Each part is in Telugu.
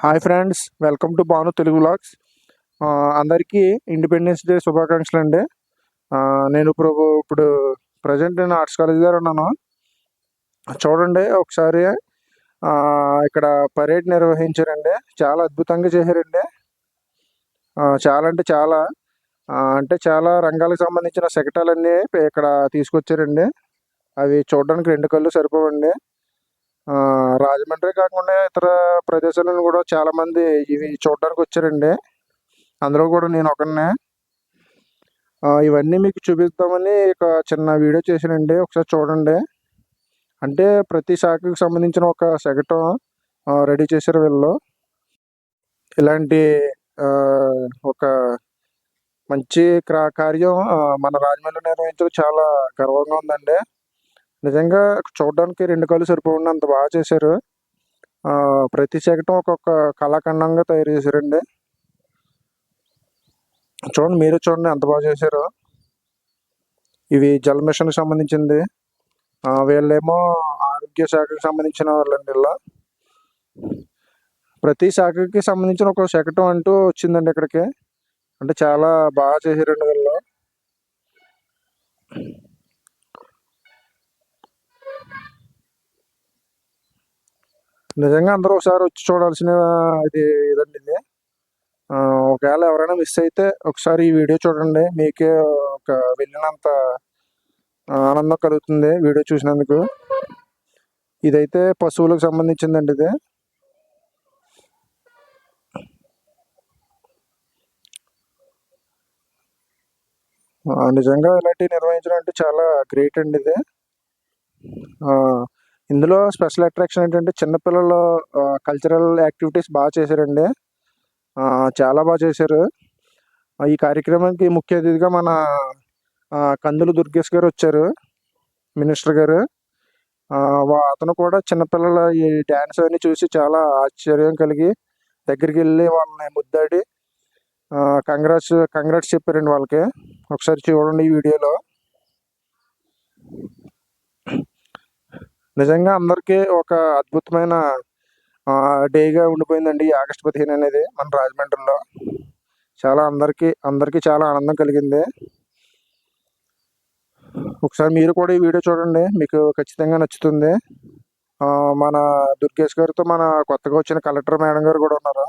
Hi friends welcome to Bhanu Telugu blogs అందరికీ ఇండిపెండెన్స్ డే శుభాకాంక్షలు అండి. నేను ఇప్పుడు ఇప్పుడు ప్రజెంట్ నేను ఆర్ట్స్ కాలేజ్ దగ్గర ఉన్నాను. చూడండి ఒకసారి ఇక్కడ పరేడ్ నిర్వహించారండి. చాలా అద్భుతంగా చేశారండి. చాలా అంటే చాలా అంటే చాలా రంగాలకు సంబంధించిన శకటాలన్నీ ఇక్కడ తీసుకొచ్చారండి. అవి చూడడానికి రెండు కళ్ళు సరిపోవండి. రాజమండ్రి కాకుండా ఇతర ప్రదేశాలను కూడా చాలామంది ఇవి చూడడానికి వచ్చారండి. అందులో కూడా నేను ఒకనే ఇవన్నీ మీకు చూపిస్తామని ఒక చిన్న వీడియో చేశానండి. ఒకసారి చూడండి. అంటే ప్రతి శాఖకు సంబంధించిన ఒక శకటం రెడీ చేశారు వీళ్ళు. ఇలాంటి ఒక మంచి క్రా కార్యం మన రాజమండ్రి నిర్వహించడం చాలా గర్వంగా ఉందండి. నిజంగా చూడడానికి రెండు కళ్ళు సరిపోకుండా అంత బాగా చేశారు. ప్రతి శకటం ఒక్కొక్క కళాఖండంగా తయారు చేశారండి. చూడండి మీరు చూడండి ఎంత బాగా చేశారు. ఇవి జల మిషన్కి సంబంధించింది. వీళ్ళేమో ఆరోగ్య శాఖకి సంబంధించిన వాళ్ళండి ఇలా. ప్రతి శాఖకి సంబంధించిన ఒక శకటం అంటూ వచ్చిందండి ఇక్కడికి. అంటే చాలా బాగా చేశారండి వీళ్ళు. నిజంగా అందరూ ఒకసారి వచ్చి చూడాల్సిన ఇది ఇదండి ఇది. ఒకవేళ ఎవరైనా మిస్ అయితే ఒకసారి ఈ వీడియో చూడండి. మీకే ఒక వెళ్ళినంత ఆనందం కలుగుతుంది వీడియో చూసినందుకు. ఇదైతే పశువులకు సంబంధించిందండి ఇది. నిజంగా ఇలాంటివి నిర్వహించడం అంటే చాలా గ్రేట్ అండి ఇది. ఇందులో స్పెషల్ అట్రాక్షన్ ఏంటంటే చిన్నపిల్లలు కల్చరల్ యాక్టివిటీస్ బాగా చేశారండి. చాలా బాగా చేశారు. ఈ కార్యక్రమానికి ముఖ్య అతిథిగా మన కందులు దుర్గేష్ గారు వచ్చారు మినిస్టర్ గారు. అతను కూడా చిన్నపిల్లల ఈ డ్యాన్స్ అన్ని చూసి చాలా ఆశ్చర్యం కలిగి దగ్గరికి వెళ్ళి వాళ్ళని ముద్దాడి కంగ్రాట్స్ కంగ్రాట్స్ చెప్పారండి వాళ్ళకి. ఒకసారి చూడండి ఈ వీడియోలో. నిజంగా అందరికీ ఒక అద్భుతమైన డేగా ఉండిపోయిందండి ఆగస్టు పదిహేను అనేది మన రాజమండ్రిలో. చాలా అందరికీ అందరికీ చాలా ఆనందం కలిగింది. ఒకసారి మీరు కూడా ఈ వీడియో చూడండి. మీకు ఖచ్చితంగా నచ్చుతుంది. మన దుర్గేష్ గారితో మన కొత్తగా వచ్చిన కలెక్టర్ మేడం గారు కూడా ఉన్నారు.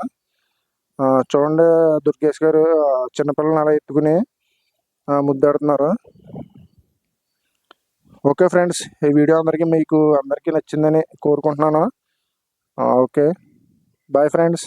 చూడండి దుర్గేష్ గారు ఆ, అలా ఎత్తుకుని ముద్దాడుతున్నారు. ఓకే ఫ్రెండ్స్ ఈ వీడియో అందరికీ మీకు అందరికీ నచ్చిందని కోరుకుంటున్నాను. ఓకే. Bye friends.